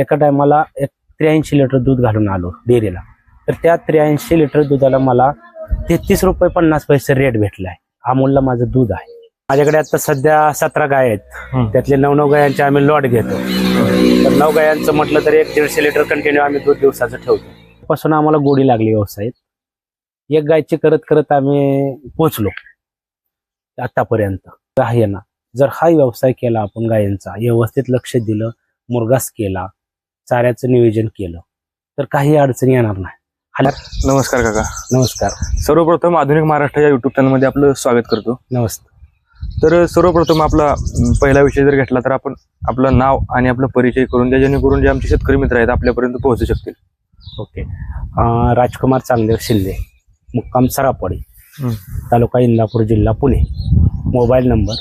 एका टायमाला एक त्र्याऐंशी लिटर दूध घालून आलो डेअरीला. तर त्या त्र्याऐंशी लिटर दुधाला मला तेहतीस रुपये पन्नास पैसे रेट भेटलाय. अमूलला माझं दूध आहे. माझ्याकडे आता सध्या सतरा गाय आहेत. त्यातले नऊ नऊ गायांचे आम्ही लॉट घेतो. तर नऊ गायांचं म्हटलं तर एक दीडशे लिटर कंटिन्यू आम्ही दूध दिवसाचं ठेवतो. पासून आम्हाला गोडी लागली व्यवसायात. एक गायची करत करत आम्ही पोचलो आतापर्यंत. आहे ना. जर हा व्यवसाय केला आपण गायांचा व्यवस्थित लक्ष दिलं मुरगास केला चाऱ्याचं नियोजन केलं. तर काही अडचणी येणार नाही. नमस्कार काका. नमस्कार. सर्वप्रथम आधुनिक महाराष्ट्र या युट्यूब चॅनलमध्ये आपलं स्वागत करतो. नमस्कार तर सर्वप्रथम आपला पहिला विषय जर घेतला तर आपण आपलं नाव आणि आपला परिचय करून द्या जेणेकरून जे आमचे शेतकरी मित्र आहेत आपल्यापर्यंत पोहोचू शकतील. ओके. अं, राजकुमार चांगदेव शिंदे मुक्काम सरापडी. तालुका इंदापूर जिल्हा पुणे. मोबाईल नंबर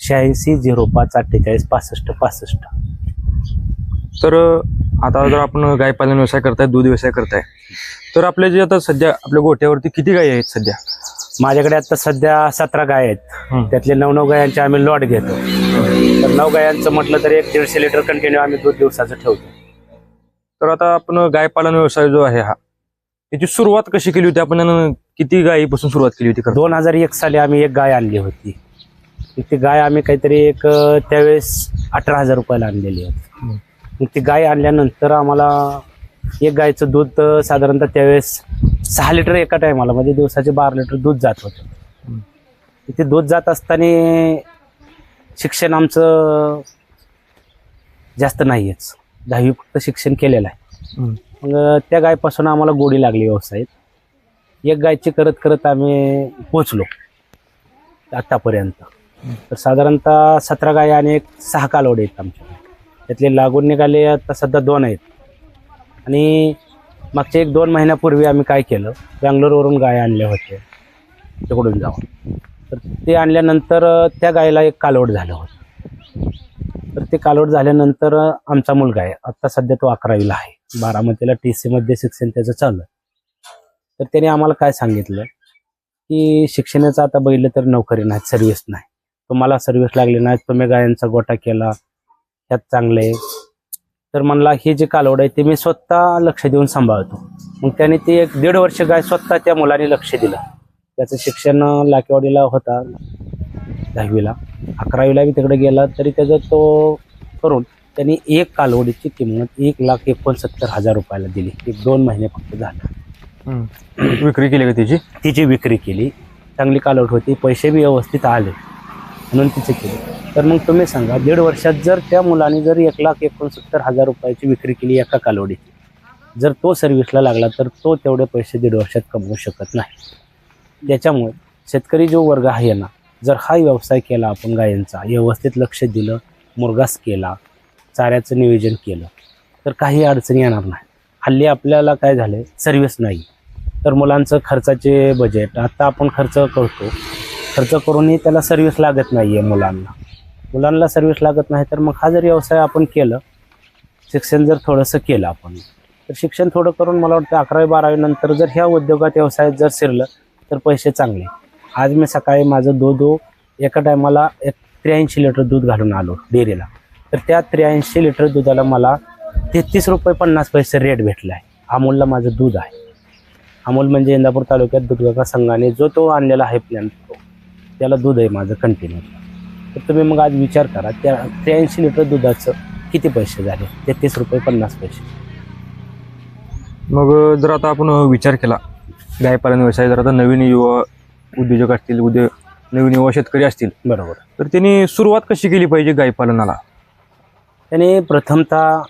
शहाऐंशी झिरो पाच अठ्ठेचाळीस पासष्ट पासष्ट. तर आता जर आपण गाय पालन व्यवसाय करताय दूध व्यवसाय करताय तर आपले जे आता सध्या आपल्या गोट्यावरती किती गायी आहेत सध्या? माझ्याकडे आता सध्या सतरा गाय आहेत. त्यातले नऊ नऊ गायांचे आम्ही लॉट घेतो. तर नऊ गायांचं म्हटलं तर एक दीडशे लिटर कंटिन्यू आम्ही दूध दिवसाचं ठेवतो. तर आता आपण गाय पालन व्यवसाय जो आहे हा त्याची सुरुवात कशी केली होती? आपण किती गायीपासून सुरुवात केली होती दोन हजार एक साली आम्ही एक गाय आणली होती. ती गाय आम्ही काहीतरी एक त्यावेळेस अठरा हजार रुपयाला आणलेली होती. मग ती गाय आणल्यानंतर आम्हाला एक गायचं दूध साधारणतः त्यावेळेस सहा लिटर एका टायमाला म्हणजे दिवसाचे बारा लिटर दूध जात होतं. ते दूध जात असताना शिक्षण आमचं जास्त नाहीयेच. दहावी फक्त शिक्षण केलेलं आहे. मग त्या गायपासून आम्हाला गोडी लागली व्यवसायात. एक गायची करत करत आम्ही पोचलो आतापर्यंत. तर साधारणतः सतरा गाय आणि एक सहा कालवडे आहेत आमच्या त्यातले लागून निघाले आता सध्या दोन आहेत. आणि मागच्या एक दोन महिन्यापूर्वी आम्ही काय केलं? बँगलोरवरून गाय आणल्या होत्या. तिकडून जाऊन. तर ते आणल्यानंतर त्या गायला एक कालवड झालं होतं. तर ते कालवड झाल्यानंतर आमचा मुलगा आहे. आत्ता सध्या तो अकरावीला आहे. बारामतीला टी सीमध्ये शिक्षण त्याचं चाललं तर त्याने आम्हाला काय सांगितलं? की शिक्षणाचं आता बघितलं तर नोकरी नाही सर्व्हिस नाही. तुम्हाला सर्व्हिस लागली नाही तुम्ही गायांचा गोटा केला. त्यात चांगले तर म्हणला हे जे कालवड आहे ते मी स्वतः लक्ष देऊन सांभाळतो. मग त्याने ते एक दीड वर्ष गाय स्वतः त्या मुलाने लक्ष दिलं. त्याचं शिक्षण लाकेवाडीला होता दहावीला. अकरावीला बी तिकडे गेला तरी त्याचा तो करून त्यांनी एक कालवडीची किंमत एक लाख एकोणसत्तर हजार रुपयाला दिली. एक दोन महिने फक्त झालं. विक्री केली का त्याची तिची विक्री केली. चांगली कालवड होती. पैसे बी व्यवस्थित आले. म्हणून तिचे केली. तर मग तुम्ही सांगा दीड वर्षात जर त्या मुलाने जर एक लाख एकोणसत्तर हजार रुपयाची विक्री केली एका कालवडीची जर तो सर्व्हिसला लागला तर तो तेवढे पैसे दीड वर्षात कमवू शकत नाही. त्याच्यामुळे शेतकरी जो वर्ग आहे ना जर हा व्यवसाय केला आपण गायांचा व्यवस्थित लक्ष दिलं मुरगास केला चाऱ्याचं नियोजन केलं तर काही अडचणी येणार नाही. हल्ली आपल्याला काय झालं सर्व्हिस नाही. तर मुलांचं खर्चाचे बजेट आता आपण खर्च करतो खर्च करूनही त्याला सर्व्हिस लागत नाही आहे मुलांना. मुलांना सर्व्हिस लागत नाही तर मग हा जर व्यवसाय आपण केलं शिक्षण जर थोडंसं केलं आपण तर शिक्षण थोडं करून मला वाटतं अकरावी बारावी नंतर जर ह्या उद्योगात व्यवसायात जर शिरलं तर पैसे चांगले. आज मी सकाळी माझं दूध एका टायमाला एक त्र्याऐंशी लिटर दूध घालून आलो डेअरीला. तर त्या त्र्याऐंशी लिटर दुधाला मला तेहतीस रुपये पन्नास पैसे रेट भेटला आहे अमूलला माझं दूध आहे. अमूल म्हणजे इंदापूर तालुक्यात दूधगाका संघाने जो तो आणलेला आहे प्लॅन तो. त्याला दूध आहे माझं कंटिन्यू तर तुम्ही मग आज विचार करा त्या त्र्याऐंशी लिटर दुधाचं किती पैसे झाले? तेहतीस रुपये पन्नास पैसे. मग जर आता आपण विचार केला गाय पालन व्यवसाय जर आता नवीन युवा उद्योजक असतील उद्यो नवीन युवा शेतकरी असतील बरोबर. तर त्यांनी सुरुवात कशी केली पाहिजे गाय पालनाला त्याने प्रथमतः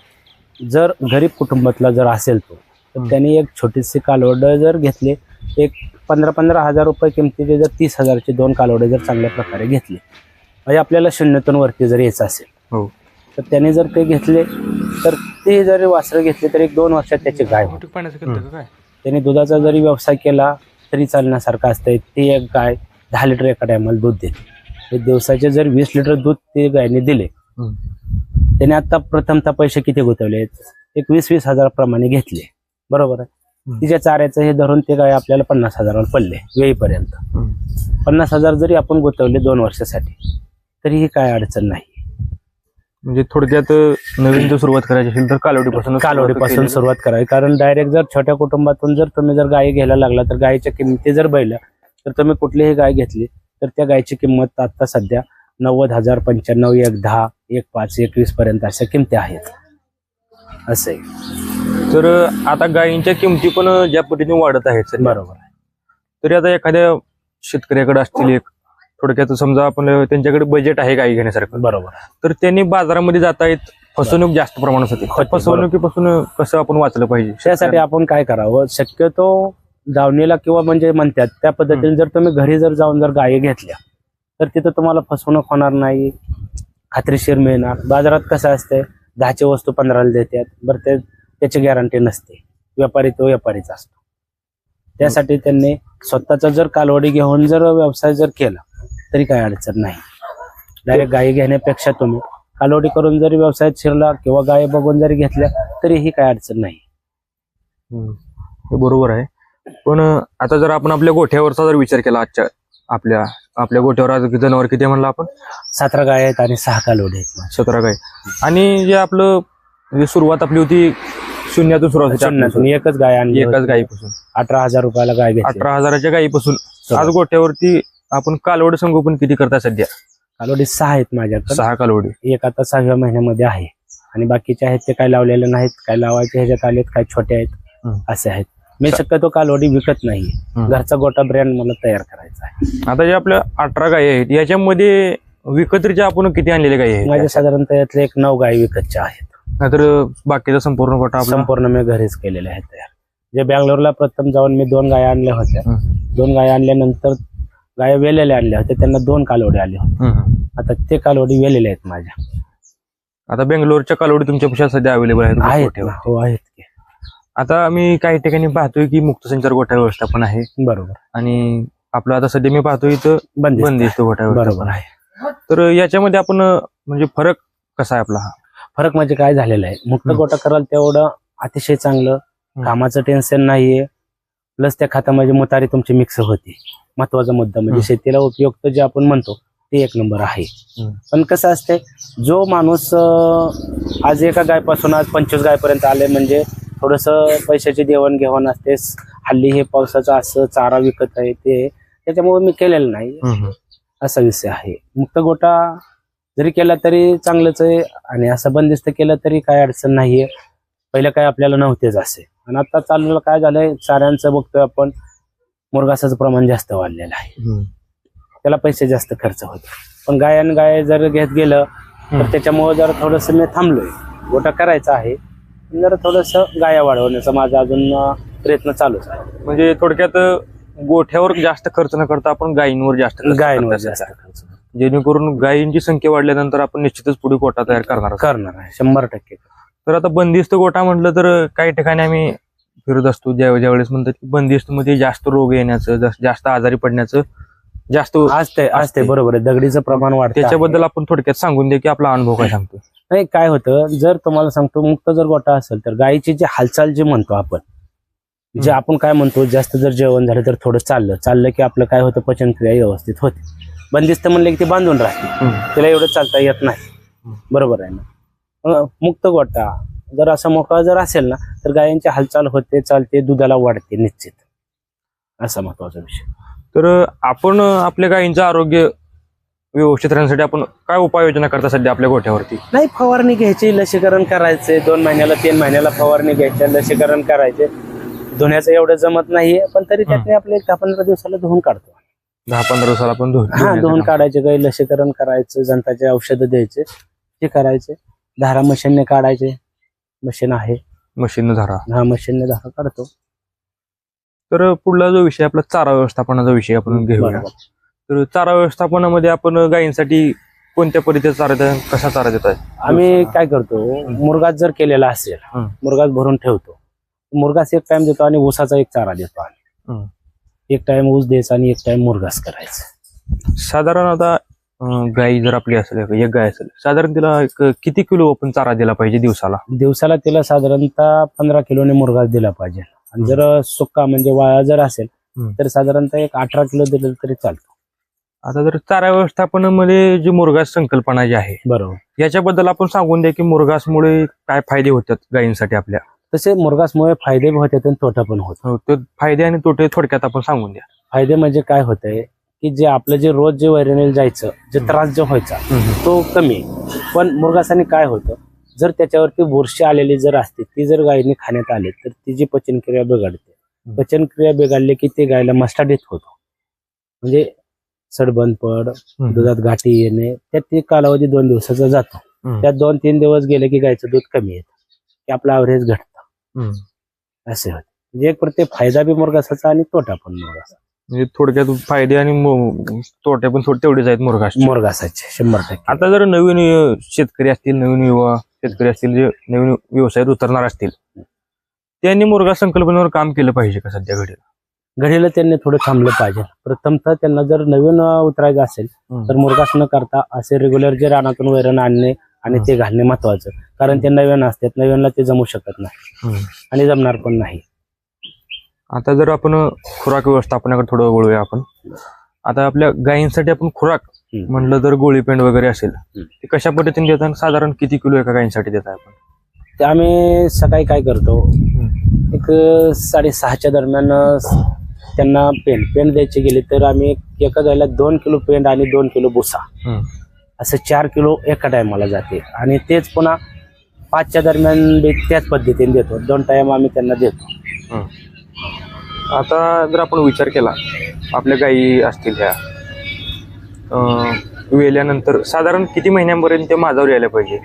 जर गरीब कुटुंबातला जर असेल तो तर. त्यांनी एक छोटीशी कालवड जर घेतले एक पंधरा पंधरा हजार रुपये किमतीचे जर तीस हजारचे दोन कालवडे जर चांगल्या प्रकारे घेतले म्हणजे आपल्याला शून्यातून वरती जर यायचं असेल हो. तर त्याने जर ते घेतले तर ते जर वासरं घेतले तर एक दोन वर्षात त्याची गाय होते. काय? त्याने दुधाचा जरी व्यवसाय केला तरी चालण्यासारखं असतंय ती एक गाय दहा लिटर एका टायमाला दूध देते. हे दिवसाचे जर वीस लिटर दूध ते गायने दिले त्याने आता प्रथमतः पैसे किती गुंतवले? एक वीस वीस हजार प्रमाणे घेतले. बरोबर आहे. तिच्या चाऱ्याचं हे धरून ते गाय आपल्याला पन्नास हजारावर पडले वेळीपर्यंत. पन्नास हजार जरी आपण गुंतवले दोन वर्षासाठी तरी ही काय अडचण नाही. म्हणजे थोडक्यात नवीन जर सुरुवात करायची असेल तर कालवडीपासून कालवडीपासून सुरुवात करावी. कारण डायरेक्ट जर छोट्या कुटुंबातून जर तुम्ही जर गायी घ्यायला लागला तर गायीच्या किमती जर बैल तर तुम्ही कुठलीही गाय घेतली तर त्या गायची किंमत आता सध्या नव्वद हजार पंच्याण्णव एक दहा एक पाच एक वीस पर्यंत अशा किमती आहेत. असं आहे. तर आता गायींच्या किमती पण ज्या पद्धतीने वाढत आहेत सध्या. बरोबर तरी आता एखाद्या शेतकऱ्याकडे असतील एक थोडक्यात समजा आपण त्यांच्याकडे बजेट आहे गाई घेण्यासारखं. बरोबर तर त्यांनी बाजारामध्ये जाता येत फसवणूक जास्त प्रमाणात होते. होते, फसवणुकीपासून कसं आपण वाचलं पाहिजे? त्यासाठी आपण काय करावं? शक्यतो दावणीला किंवा म्हणजे म्हणतात त्या पद्धतीने जर तुम्ही घरी जर जाऊन जर गायी घेतल्या तर तिथं तुम्हाला फसवणूक होणार नाही खात्रीशीर मिळणार. बाजारात कसं असते दहाची वस्तू पंधराला देतात. बरं ते त्याची गॅरंटी नसते. व्यापारी तो व्यापारीच असतो. त्यासाठी त्यांनी स्वतःचा जर कालवडी घेऊन जर व्यवसाय जर केला तरी काही अडचण नाही. डायरेक्ट गायी घेण्यापेक्षा तुम्ही कालवडी करून जरी व्यवसायात शिरला किंवा गायी बघून जरी घेतल्या तरीही काही अडचण नाही. हे बरोबर आहे. पण आता जर आपण आपल्या गोठ्यावरचा जर विचार केला आजच्या आपल्या आपल्या गोठ्यावर आज जनावर किती म्हणलं आपण? सतरा गाय आहेत आणि सहा कालवडी आहेत. सतरा गाय. आणि जे आपलं सुरुवात आपली होती शून्यातून सुरुवात होती शून्यातून. एकच गाय आणली एकाच. गायीपासून अठरा हजार रुपयाला गाय घेतली अठरा हजाराच्या गायीपासून आज. गोठ्यावरती आपण कालवड संगोपन किती करताय सध्या? कालवडी सहा आहेत माझ्याकडे. सहा कालवडी. एक आता सहाव्या महिन्यामध्ये आहे. आणि बाकीचे आहेत ते काय लावलेले नाहीत. काय लावायचे ह्याच्यात आलेत काय छोटे आहेत. असे आहेत. मी शक्यतो कालवडी विकत नाही. घरचा गोटा ब्रँड मला तयार करायचा आहे. आता जे आपल्या अठरा गायी आहेत याच्यामध्ये विकत्रीच्या आपण किती आणलेल्या गायी आहेत? माझ्या साधारणतः यातले एक नऊ गाय विकतच्या आहेत. नाहीतर बाकीचा संपूर्ण आपला संपूर्ण मी घरीच केलेले आहेत तयार. जे बँगलोरला प्रथम जाऊन मी दोन गाय आणल्या होत्या. हम्म. दोन गाय आणल्यानंतर गाय वेलेल्या आणल्या होत्या. त्यांना दोन कालवडी आले होते. हम्म. आता ते कालवडी वेलेल्या आहेत माझ्या. आता बेंगलोरच्या कालवडी तुमच्यापेक्षा सध्या अवेलेबल आहेत आहेत गोठ्यावर. ना. हो आहेत की. आता आम्ही काही ठिकाणी पाहतोय की मुक्त संचार गोठा व्यवस्थापन आहे. बरोबर. आणि आपलं आता सध्या मी पाहतोय इथं बंदिस्त. बंदिस्त गोठा व्यवस्थापन बरोबर आहे. तर याच्यामध्ये आपण अं, म्हणजे फरक कसा आहे आपला हा? फरक म्हणजे काय झालेला आहे? मुक्त. गोटा कराल तेवढं अतिशय चांगलं. कामाचं टेन्शन नाहीये. प्लस त्या खात्यामध्ये मुतारी तुमची मिक्स होते. महत्त्वाचा मुद्दा म्हणजे. शेतीला उपयुक्त जे आपण म्हणतो ते एक नंबर आहे. पण कसं असते जो माणूस आज एका गायपासून आज पंचवीस गायपर्यंत आले म्हणजे थोडस पैशाची देवाणघेवाण असते. हल्ली हे पावसाचं असं चारा विकत आहे ते त्याच्यामुळे मी केलेलं नाही. असा विषय आहे. मुक्त गोटा जरी केला तरी चांगलंच आहे. आणि असं बंदिस्त केलं तरी काय अडचण नाहीये. पहिलं काय आपल्याला नव्हतेच असे. आणि आता चाललेलं काय झालंय चाऱ्यांचं बघतोय आपण. मुरगासाचं प्रमाण जास्त वाढलेलं आहे. त्याला पैसे जास्त खर्च होतो. पण गाय आणि गाय जर घेत गेलं तर. त्याच्यामुळे जर थोडस मी थांबलोय. गोटा करायचा आहे. जरा थोडस गाया वाढवण्याचा माझा अजून प्रयत्न चालूच आहे. म्हणजे थोडक्यात गोठ्यावर जास्त खर्च न करता आपण गायींवर जास्त गायींवर जास्त. खर्च जेणेकरून गायींची संख्या वाढल्यानंतर आपण निश्चितच पुढे गोठा तयार करणार आहोत. करणार आहे शंभर टक्के तर आता बंदिस्त गोठा म्हटलं तर काही ठिकाणी आम्ही फिरत असतो ज्या ज्यावेळेस म्हणतात की बंदिस्त मध्ये जास्त रोग येण्याचं जास्त- जास्त आजारी पडण्याचं जास्त असते असते. बरोबर आहे दगडीचं प्रमाण वाढतं त्याच्याबद्दल आपण थोडक्यात सांगून दे की आपला अनुभव काय सांगतो नाही काय होतं जर तुम्हाला सांगतो मुक्त जर गोटा असेल तर गायीची जी हालचाल जे म्हणतो आपण जे हम्म. आपण काय म्हणतो जास्त जर जेवण झालं तर थोडं चाललं चाललं की आपलं काय होतं पचनक्रिया व्यवस्थित होते बंदिस्त म्हणले की ते बांधून राहते तिला एवढं चालता येत नाही. बरोबर आहे ना? मुक्त गोटा. जर असा मोकळा जर असेल ना तर गायींची हालचाल होते चालते दुधाला वाढते निश्चित. असा महत्त्वाचा विषय. तर आपण आपल्या गायींचं आरोग्य व्यवस्थित राहण्यासाठी आपण काय उपाययोजना करता सध्या आपल्या गोठ्यावरती? नाही फवारणी घ्यायची लसीकरण करायचे. दोन महिन्याला तीन महिन्याला फवारणी घ्यायची लसीकरण करायचे. धुण्याचं एवढं जमत नाहीये पण तरी त्यातले आपले एक दहा पंधरा दिवसाला धुवून काढतो. दहा पंधरा दिवसाला आपण हा धुवून धुण्याचं काढायचे काही लसीकरण करायचं जंताचे औषधं द्यायचे ते करायचे. धारा मशीनने काढायचे. मशीन आहे. मशीन धारा. हा मशीनने धारा काढतो. तर पुढला जो विषय आपला चारा व्यवस्थापनाचा विषय आपण घेऊया. बरोबर. तर चारा व्यवस्थापनामध्ये आपण गायींसाठी कोणत्या पद्धतीचा चारा देता कसा चारा देत आहे आम्ही काय करतो मुरगास जर केलेला असेल हं. मुरगास भरून ठेवतो. मुरगास एक टाइम देतो आणि ऊसाचा एक चारा देतो आम्ही. हं. एक टाइम ऊस द्यायचा आणि एक टाइम मुरगास करायचा. साधारण आता अं, गाई जर आपली असेल एक गाय असेल साधारण तिला एक किती किलो आपण चारा दिला पाहिजे दिवसाला? दिवसाला तिला साधारणतः पंधरा किलोने मुरगास दिला पाहिजे. आणि जर सुक्का म्हणजे वाळा जर असेल. तर साधारणतः एक अठरा किलो दिलं तरी चालतं. आता जर चारा व्यवस्थापनामध्ये जी मुरगास संकल्पना जी आहे बरोबर. याच्याबद्दल आपण सांगून द्या की मुरघासमुळे काय फायदे होतात गायींसाठी आपल्या? तसे मुरगासमुळे फायदे बी होते आणि तोटा पण होत. हो, ते फायदे आणि तोटे थोडक्यात आपण सांगून द्या. फायदे म्हणजे काय होतंय की जे आपलं जे रोज जे वैरणीला जायचं जे त्रास जो व्हायचा तो कमी आहे. पण मुरगासाने काय होतं जर त्याच्यावरती बुरशी आलेली जर असते ती जर गायीने खाण्यात आली तर तिची पचनक्रिया बिघडते. पचनक्रिया बिघडली की ते गायला मस्टाडीत होतो. म्हणजे सडबंद पड दुधात गाठी येणे त्यात ते कालावधी दोन दिवसाचा जातो. त्यात दोन तीन दिवस गेले की गायचं दूध कमी येतं. की आपलं ॲव्हरेज घटतं. असे होते. म्हणजे एक प्रत्येक फायदा बी मुरगासाचा आणि तोटा पण मुरगासा म्हणजे थोडक्यात फायदे आणि मो- तोटे पण थोडे तेवढेच आहेत मुरघास मुरगासाचे शंभर टक्के. आता जर नवीन अ, शेतकरी असतील नवीन युवा शेतकरी असतील जे नवीन व्यवसायात उतरणार असतील त्यांनी मुरघा संकल्पनेवर काम केलं पाहिजे का सध्या घडीला? घडीला त्यांनी थोडं थांबलं पाहिजे. प्रथमतः त्यांना जर नवीन अं, उतरायचं असेल तर मुरगास न करता असे रेग्युलर जे रानातून वैरण आणणे आणि ते घालणे महत्वाचं कारण ते नवीन असतात नवीनला ते जमू शकत नाही. आणि जमणार पण नाही आता जर आपण खुराक व्यवस्थापनाकडे थोडं वळूया आपण आता आपल्या गायींसाठी आपण खुराक. म्हटलं तर गोळीपेंड वगैरे असेल. ते कशा पद्धतीने देतात साधारण किती किलो एका गायींसाठी देत आपण ते आम्ही सकाळी काय करतो एक साडेसहाच्या दरम्यान त्यांना पेंड पेंड द्यायची गेली तर आम्ही एका गायला दोन किलो पेंड आणि दोन किलो भुसा. असं चार किलो एका टायमाला जाते. आणि तेच पुन्हा पाचच्या दरम्यान बी त्याच पद्धतीने देतो. दोन टाइम आम्ही त्यांना देतो. आता जर आपण विचार केला आपल्या गायी असतील ह्या अं, वेल्यानंतर साधारण किती महिन्यांपर्यंत ते माझावर यायला पाहिजे?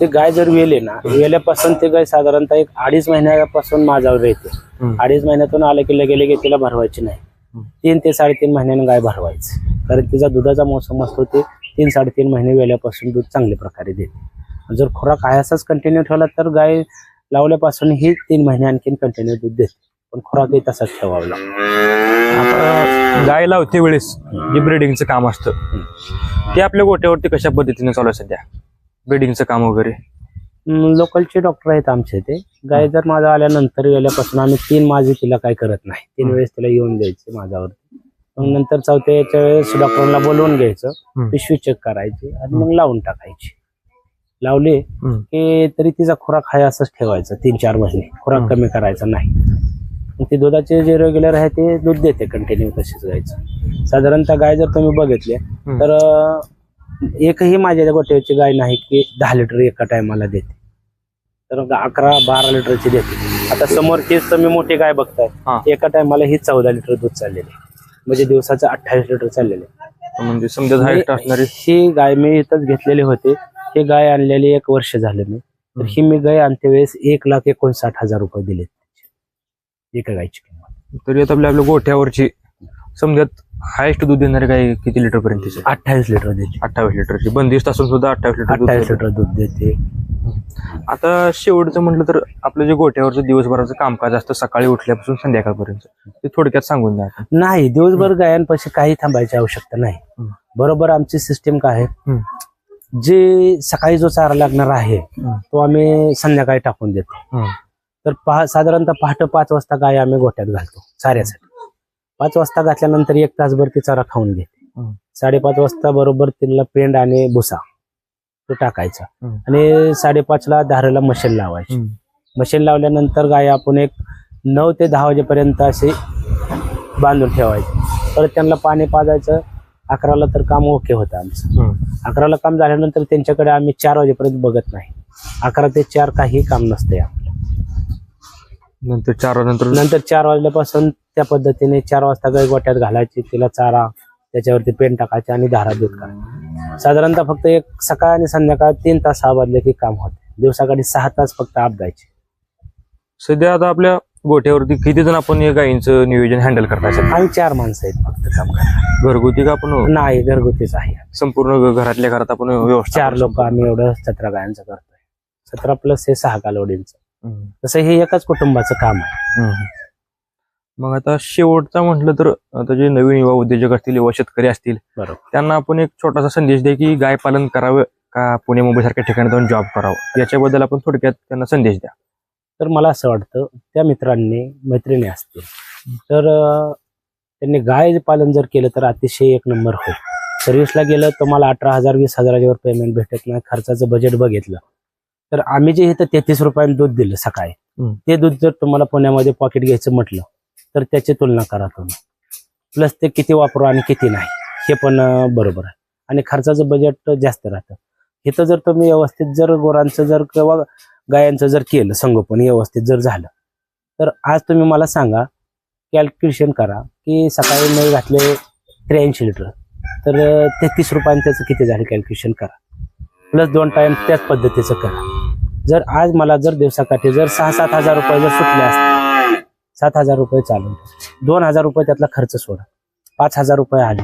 ते गाय जर वेले ना वेल्यापासून ते गाय साधारणतः एक अडीच महिन्यापासून माझ्यावर येते. अडीच महिन्यातून आलं की लगे लगे तिला भरवायची नाही. तीन ते साडेतीन महिन्यानं गाय भरवायची. कारण तिचा दुधाचा मोसम असतो ते तीन साडेतीन महिने वेल्यापासून दूध चांगल्या प्रकारे देते. जर खुराक आयासच कंटिन्यू ठेवला तर गाय लावल्यापासून ही तीन महिने आणखीन कंटिन्यू दूध देते. पण खुराकही तसाच ठेवावा लागतो. गाय लावते वेळेस जे ब्रिडिंगचं काम असतं ते आपल्या गोट्यावरती कशा पद्धतीने चालू आहे सध्या? ब्रिडिंगचं काम वगैरे? लोकलचे डॉक्टर आहेत आमचे ते. गाय जर माझा आल्यानंतर वेल्यापासून आम्ही तीन माझे तिला काय करत नाही. तीन. वेळेस तिला येऊन द्यायचे माझ्यावरती. मग नंतर चौथ्या याच्या वेळेस डॉक्टरला बोलवून घ्यायचं. पिशवी चेक करायची आणि मग लावून टाकायची. लावली. की तरी तिचा खुराक हाय असंच ठेवायचं तीन चार महिने. खुराक. कमी करायचा नाही. ती दुधाचे जे रेग्युलर आहे ते दूध देते कंटिन्यू तशीच गायचं. साधारणतः गाय जर तुम्ही बघितली तर एकही माझ्या गोट्याची गाय नाही की दहा लिटर एका टायमाला देते. तर अकरा बारा लिटरची देते. आता समोर तीच तुम्ही मोठी गाय. बघताय. एका टायमाला ही चौदा लिटर दूध चाललेले म्हणजे दिवसाचं अठ्ठावीस लिटर चाललेले म्हणजे समजा हाईट असणारी ही गाय मी इथंच घेतलेली होते. ही गाय आणलेली एक वर्ष झालं मी. तर ही मी गाय आणते वेळेस एक लाख एकोणसाठ हजार रुपये दिले एका गायची किंमत. तरी आता आपल्या आपल्या गोठ्यावरची समजत हायेस्ट दूध देणारी गाय किती लिटर पर्यंत अठ्ठावीस लिटर देते. अठ्ठावीस लिटरची. बंदिस्त असून सुद्धा अठ्ठावीस लिटर अठ्ठावीस. लिटर दूध देते. आता शेवटचं म्हटलं तर आपलं जे गोठ्यावरचं दिवसभराचं कामकाज असतं सकाळी उठल्यापासून संध्याकाळपर्यंत ते थोडक्यात सांगून द्या. नाही दिवसभर गायांपाशी काही थांबायची आवश्यकता नाही हम्म. बरोबर आमची सिस्टीम काय आहे हम्म. जे सकाळी जो चारा लागणार आहे हम्म. तो आम्ही संध्याकाळी टाकून देतो हम्म. तर पहा साधारणतः पहाटे पाच वाजता गाय आम्ही गोट्यात घालतो चाऱ्यासाठी पाच वाजता घातल्यानंतर एक तासभर ती चारा खाऊन घेते हम्म. साडेपाच वाजता बरोबर तिला पेंड आणि भुसा तो टाकायचा. हम्म. आणि साडेपाचला धारेला मशीन लावायची. हम्म. मशीन लावल्यानंतर गाय आपण एक नऊ ते दहा वाजेपर्यंत असे बांधून ठेवायचे. परत त्यांना पाणी पाजायचं. अकराला तर काम ओके होतं आमचं. हम्म. अकराला काम झाल्यानंतर त्यांच्याकडे आम्ही चार वाजेपर्यंत बघत नाही. अकरा ते चार काही काम नसते आपलं. नंतर चार नंतर नंतर चार वाजल्यापासून त्या पद्धतीने चार वाजता गाय गोट्यात घालायची. तिला चारा त्याच्यावरती पेन टाकायचे आणि धारा दूध काढायचे. साधारणतः फक्त एक सकाळ आणि संध्याकाळ तीन तास वाजले की काम होते. दिवसाकाळी सहा तास फक्त आप द्यायचे सध्या आता आपल्या गोठ्यावरती किती जण आपण या गायींचं नियोजन हँडल करताय आम्ही चार माणसं आहेत फक्त काम करायला घरगुती का आपण नाही घरगुतीच आहे. संपूर्ण घरातल्या घरात आपण व्यवस्था चार लोक आम्ही एवढं सतरा गायांचं करतोय. सतरा प्लस हे सहा कालवडींचं. तसं हे एकाच कुटुंबाचं काम आहे. मग आता शेवटचा म्हटलं तर आता जे नवीन युवा उद्योजक असतील युवा शेतकरी असतील बरोबर. त्यांना आपण एक छोटासा संदेश द्या की गाय पालन करावं का पुणे मुंबई सारख्या ठिकाणी जाऊन जॉब करावं? याच्याबद्दल आपण थोडक्यात त्यांना संदेश द्या. तर मला असं वाटतं त्या मित्रांनी मैत्रिणी असतील तर त्यांनी गाय पालन जर केलं तर अतिशय एक नंबर होईल. सर्व्हिसला गेलं तुम्हाला अठरा हजार वीस हजाराच्यावर पेमेंट भेटत नाही खर्चाचं बजेट बघितलं. तर आम्ही जे इथं तेहतीस रुपयाने दूध दिलं सकाळी. ते दूध जर तुम्हाला पुण्यामध्ये पॉकेट घ्यायचं म्हटलं तर त्याची तुलना करा तुम्ही. प्लस ते किती वापरू आणि किती नाही हे पण बरोबर आहे. आणि खर्चाचं बजेट जास्त राहतं. इथं जर तुम्ही व्यवस्थित जर गोरांचं जर किंवा गायांचं जर केलं संगोपन व्यवस्थित जर झालं तर आज तुम्ही मला सांगा कॅल्क्युलेशन करा की सकाळी मी घातले त्र्याऐंशी लिटर तर तेहतीस रुपयाने त्याचं किती झालं कॅल्क्युलेशन करा. प्लस दोन टाइम त्याच पद्धतीचं करा. जर आज मला जर दिवसाकाठी जर सहा सात हजार रुपये जर सुटले असतील सात हजार रुपये चालून दोन हजार रुपये त्यातला खर्च सोडा. पाच हजार रुपये आले.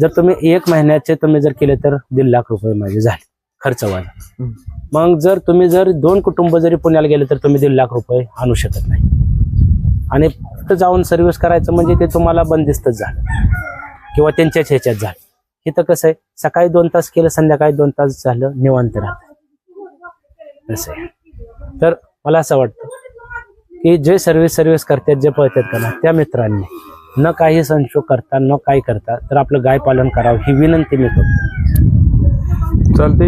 जर तुम्ही एक महिन्याचे तुम्ही जर केले तर दीड लाख रुपये माझे झाले खर्च वाजा मग जर तुम्ही जर दोन कुटुंब जरी पुण्याला गेले तर तुम्ही दीड लाख रुपये आणू शकत नाही. आणि फक्त जाऊन सर्व्हिस करायचं म्हणजे ते तुम्हाला बंदिस्तच झालं. किंवा त्यांच्याच ह्याच्यात झालं. इथं कसं आहे सकाळी दोन तास केलं संध्याकाळी दोन तास झालं निवांत राहत असं आहे. तर मला असं वाटतं की जे सर्व्हिस सर्व्हिस करतात जे पळतात का त्या मित्रांनी. न काही संशोग करता न काही करता तर आपलं गाय पालन करावं ही विनंती मी करतो. चालते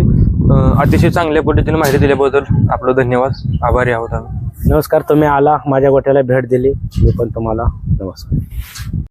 अतिशय चांगल्या पद्धतीने माहिती दिल्याबद्दल आपलं धन्यवाद. आभारी आहोत आम्ही. नमस्कार तुम्ही आला माझ्या गोट्याला भेट दिली. मी पण तुम्हाला नमस्कार.